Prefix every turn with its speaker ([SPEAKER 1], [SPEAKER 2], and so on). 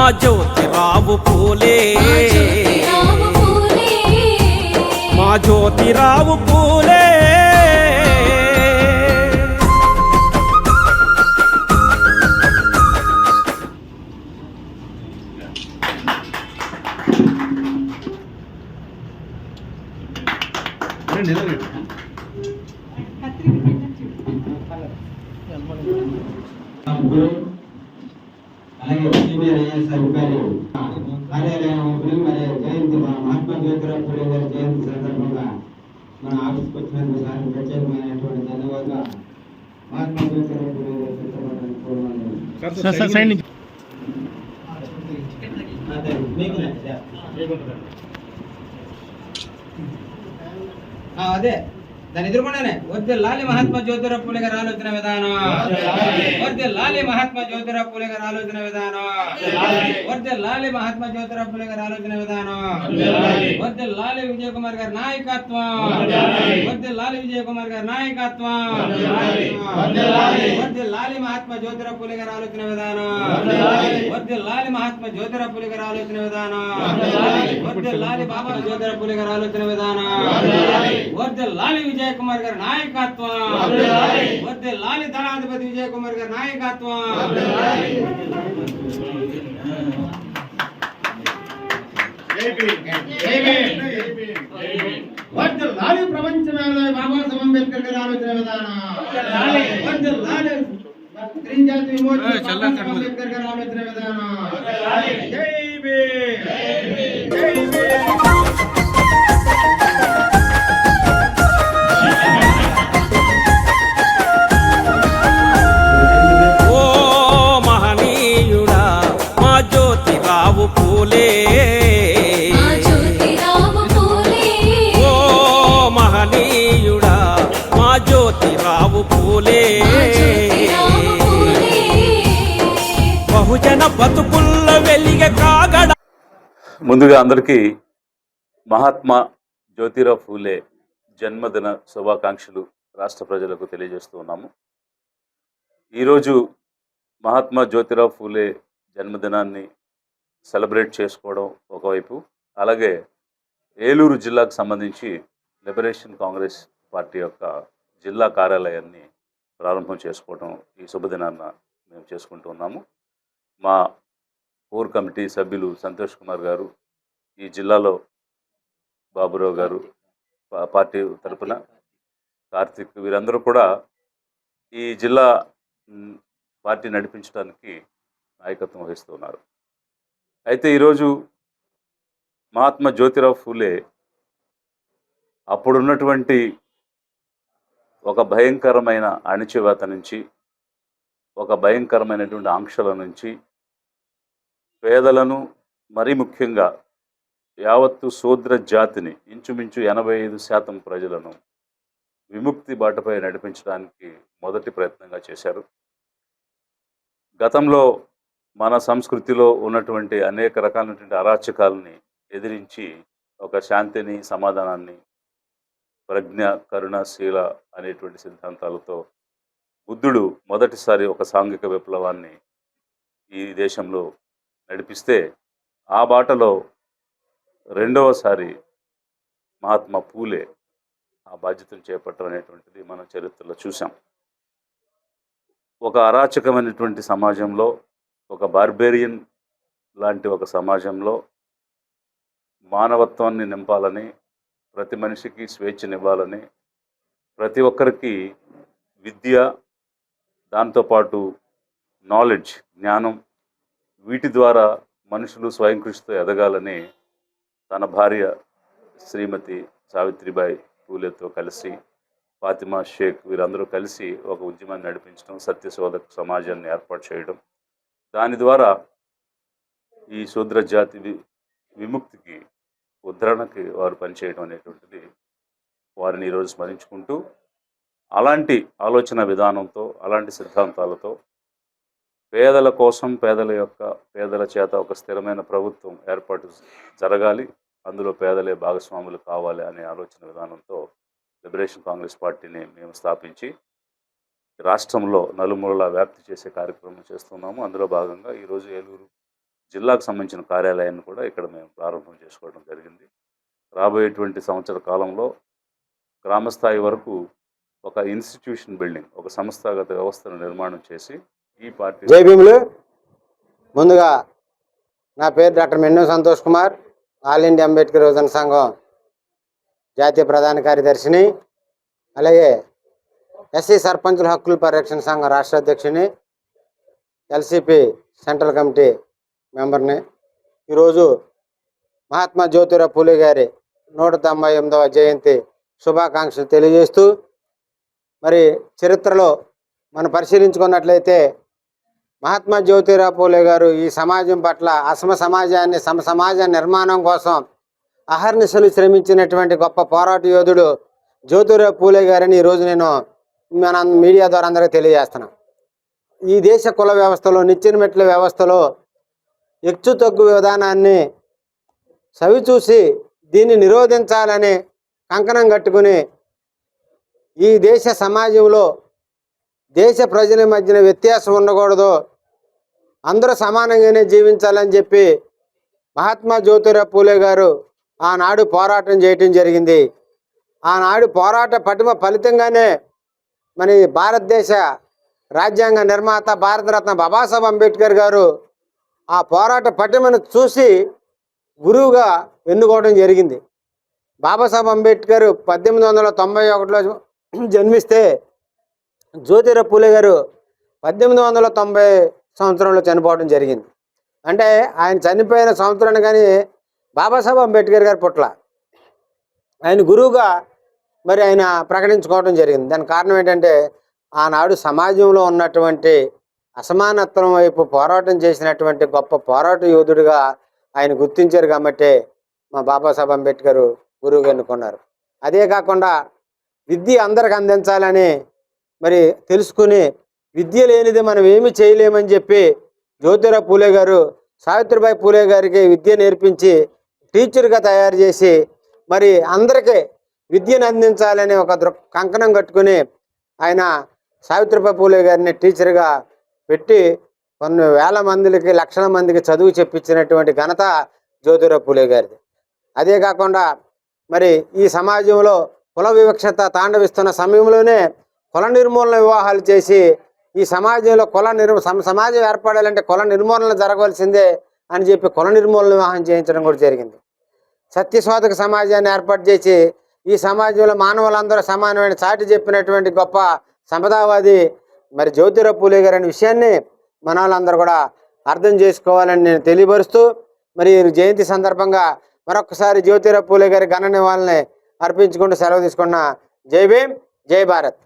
[SPEAKER 1] మా జ్యోతిరావు పూలే.
[SPEAKER 2] రామ పూలే
[SPEAKER 1] మా జ్యోతిరావు పూలే.
[SPEAKER 3] అలాగే సీనియర్ ఐఏఎస్ అధికారి కార్యాలయం జయంతి మన మహాత్మా జ్యోతిరావు పూలే గారి జయంతి సందర్భంగా మన ఆఫీస్కి వచ్చినందుకు సార్ ప్రత్యేకమైనటువంటి ధన్యవాదాలు మహాత్మా జ్యోతిరావు పూలే గారి అదే. దాని ఎదుర్కొండానే వద్దు లాలి మహాత్మా జ్యోతిరావు పూలే గారి ఆలోచన విధానం. వద్దు లాలి మహాత్మా జ్యోతిరావు పూలే గారి ఆలోచన విధానం. వద్దు లాలి మహాత్మా జ్యోతిరావు పూలే గారి ఆలోచన విధానం. వద్దు లాలి విజయ్ కుమార్ గారి నాయకత్వం. వద్దు లాలి విజయ్ కుమార్ గారి నాయకత్వం. వద్దు లాలి మహాత్మా జ్యోతిరావు పూలే గారి ఆలోచన విధానం. వద్దు లాలి మహాత్మా జ్యోతిరావు పూలే గారి ఆలోచన విధానం. వద్దు లాలి బాబా జ్యోతిరావు పూలే గారి ఆలోచన విధానం లాలి విజయ్ కుమార్ గారి నాయకత్వం. వద్దు లాలి. దళాధిపతి విజయ్ కుమార్ గారి నాయకత్వం. వద్దు లాలి. ప్రపంచ మేధావి బాబాసాహెబ్ అంబేద్కర్ గారి ఆలోచన విధానం. వద్దు లాలి. స్త్రీ జాతి విమోచన
[SPEAKER 1] బతుకుల్ల వెలిగ కాగడ.
[SPEAKER 4] ముందుగా అందరికీ మహాత్మా జ్యోతిరావు ఫూలే జన్మదిన శుభాకాంక్షలు రాష్ట్ర ప్రజలకు తెలియజేస్తూ ఉన్నాము. ఈరోజు మహాత్మా జ్యోతిరావు ఫూలే జన్మదినాన్ని సెలబ్రేట్ చేసుకోవడం ఒకవైపు అలాగే ఏలూరు జిల్లాకు సంబంధించి లిబరేషన్ కాంగ్రెస్ పార్టీ యొక్క జిల్లా కార్యాలయాన్ని ప్రారంభం చేసుకోవడం ఈ శుభదినాన్న మేము చేసుకుంటూ ఉన్నాము. మా కోర్ కమిటీ సభ్యులు సంతోష్ కుమార్ గారు ఈ జిల్లాలో బాబురావు గారు పార్టీ తరపున కార్తిక్ వీరందరూ కూడా ఈ జిల్లా పార్టీ నడిపించడానికి నాయకత్వం వహిస్తున్నారు. అయితే ఈరోజు మహాత్మా జ్యోతిరావు ఫూలే అప్పుడున్నటువంటి ఒక భయంకరమైన అణచివేత నుంచి ఒక భయంకరమైనటువంటి ఆంక్షల నుంచి పేదలను మరీ ముఖ్యంగా యావత్తు శూద్ర జాతిని ఇంచుమించు ఎనభై ఐదు శాతం ప్రజలను విముక్తి బాటపై నడిపించడానికి మొదటి ప్రయత్నంగా చేశారు. గతంలో మన సంస్కృతిలో ఉన్నటువంటి అనేక రకాలైనటువంటి అరాచకాలని ఎదిరించి ఒక శాంతిని సమాధానాన్ని ప్రజ్ఞ కరుణశీల అనేటువంటి సిద్ధాంతాలతో బుద్ధుడు మొదటిసారి ఒక సాంఘిక విప్లవాన్ని ఈ దేశంలో నడిపిస్తే ఆ బాటలో రెండవసారి మహాత్మా పూలే ఆ బాధ్యతను చేపట్టడం అనేటువంటిది మనం చరిత్రలో చూసాం ఒక అరాచకమైనటువంటి సమాజంలో ఒక బార్బేరియన్ లాంటి ఒక సమాజంలో మానవత్వాన్ని నింపాలని ప్రతి మనిషికి స్వేచ్ఛనివ్వాలని ప్రతి ఒక్కరికి విద్య దాంతోపాటు నాలెడ్జ్ జ్ఞానం వీటి ద్వారా మనుషులు స్వయం కృషితో ఎదగాలని తన భార్య శ్రీమతి సావిత్రిబాయి పూలేతో కలిసి ఫాతిమా షేక్ వీరందరూ కలిసి ఒక ఉద్యమాన్ని నడిపించడం సత్యశోధక సమాజాన్ని ఏర్పాటు చేయడం. దాని ద్వారా ఈ శూద్ర జాతి వి- విముక్తికి ఉద్ధరణకి వారు పనిచేయడం అనేటువంటిది వారిని ఈరోజు స్మరించుకుంటూ అలాంటి ఆలోచన విధానంతో అలాంటి సిద్ధాంతాలతో పేదల కోసం పేదల యొక్క పేదల చేత ఒక స్థిరమైన ప్రభుత్వం ఏర్పాటు జరగాలి. అందులో పేదలే భాగస్వాములు కావాలి అనే ఆలోచన విధానంతో లిబరేషన్ కాంగ్రెస్ పార్టీని మేము స్థాపించి రాష్ట్రంలో నలుమూలలా వ్యాప్తి చేసే కార్యక్రమం చేస్తున్నాము. అందులో భాగంగా ఈరోజు ఏలూరు జిల్లాకు సంబంధించిన కార్యాలయాన్ని కూడా ఇక్కడ మేము ప్రారంభం చేసుకోవడం జరిగింది. రాబోయేటువంటి సంవత్సర కాలంలో గ్రామస్థాయి వరకు ఒక ఇన్స్టిట్యూషన్ బిల్డింగ్ ఒక సంస్థాగత వ్యవస్థను నిర్మాణం చేసి
[SPEAKER 3] జై భీములు. ముందుగా నా పేరు doctor Mennu Santosh Kumar all India Ambedkar యువజన సంఘం జాతీయ ప్రధాన కార్యదర్శిని అలాగే ఎస్సీ సర్పంచుల హక్కుల పరిరక్షణ సంఘం రాష్ట్ర అధ్యక్షుని ఎల్సిపి సెంట్రల్ కమిటీ మెంబర్ని. ఈరోజు మహాత్మా జ్యోతిరావు పూలే గారి నూట తొంభై ఎనిమిదవ జయంతి శుభాకాంక్షలు తెలియజేస్తూ మరి చరిత్రలో మనం పరిశీలించుకున్నట్లయితే మహాత్మా జ్యోతిరావు పూలే గారు ఈ సమాజం పట్ల అసమ సమాజాన్ని సమ సమాజ నిర్మాణం కోసం అహర్నిశలు శ్రమించినటువంటి గొప్ప పోరాట యోధుడు జ్యోతిరావు పూలే గారని ఈరోజు నేను మన మీడియా ద్వారా అందరికీ తెలియజేస్తున్నాను ఈ దేశ కుల వ్యవస్థలో నిచ్చెన మెట్ల వ్యవస్థలో హెచ్చు తగ్గు విధానాన్ని చవిచూసి దీన్ని నిరోధించాలని కంకణం కట్టుకుని ఈ దేశ సమాజంలో దేశ ప్రజల మధ్యన వ్యత్యాసం ఉండకూడదు. అందరూ సమానంగానే జీవించాలని చెప్పి మహాత్మా జ్యోతిరావు పూలే గారు ఆనాడు పోరాటం చేయటం జరిగింది. ఆనాడు పోరాట పటిమ ఫలితంగానే మన భారతదేశ రాజ్యాంగ నిర్మాత భారతరత్న బాబాసాహెబ్ అంబేద్కర్ గారు ఆ పోరాట పటిమను చూసి గురువుగా ఎన్నుకోవడం జరిగింది. బాబాసాహెబ్ అంబేద్కర్ పద్దెనిమిది వందల తొంభై ఒకటిలో జన్మిస్తే జ్యోతిరావు పూలే గారు పద్దెనిమిది వందల తొంభై సంవత్సరంలో చనిపోవడం జరిగింది. అంటే ఆయన చనిపోయిన సంవత్సరాన్ని కానీ బాబాసాహెబ్ అంబేద్కర్ గారి పుట్ల ఆయన గురువుగా మరి ఆయన ప్రకటించుకోవడం జరిగింది. దానికి కారణం ఏంటంటే ఆనాడు సమాజంలో ఉన్నటువంటి అసమానత్వం వైపు పోరాటం చేసినటువంటి గొప్ప పోరాట యోధుడిగా ఆయన గుర్తించారు కాబట్టి మా బాబాసాహెబ్ అంబేద్కర్ గురువుగా ఎన్నుకున్నారు. అదే కాకుండా విద్య అందరికి అందించాలని మరి తెలుసుకుని విద్య లేనిది మనం ఏమి చేయలేమని చెప్పి జ్యోతిరావు పూలే గారు సావిత్రిబాయి పూలే గారికి విద్య నేర్పించి టీచర్గా తయారు చేసి మరి అందరికీ విద్యను అందించాలని ఒక దృక్ కంకణం కట్టుకుని ఆయన సావిత్రిబాయి పూలే గారిని టీచర్గా పెట్టి కొన్ని వేల మందికి లక్షల మందికి చదువు చెప్పించినటువంటి ఘనత జ్యోతిరావు పూలే గారిది. అదే కాకుండా మరి ఈ సమాజంలో కుల వివక్షత తాండవిస్తున్న సమయంలోనే కుల నిర్మూలన వివాహాలు చేసి ఈ సమాజంలో కుల నిర్ సమాజం ఏర్పడాలంటే కుల నిర్మూలన జరగవలసిందే అని చెప్పి కుల నిర్మూలన వివాహం చేయించడం కూడా జరిగింది. సత్యశోధక సమాజాన్ని ఏర్పాటు చేసి ఈ సమాజంలో మానవులందరూ సమానమైన చాటి చెప్పినటువంటి గొప్ప సంపదావాది మరి జ్యోతిరావు పూలే గారు అనే విషయాన్ని మన వాళ్ళందరూ కూడా అర్థం చేసుకోవాలని నేను తెలియపరుస్తూ మరి జయంతి సందర్భంగా మరొకసారి జ్యోతిరావు పూలే గారి ఘన నివాళిని అర్పించుకుంటూ సెలవు తీసుకున్న జై భీమ్ జై భారత్.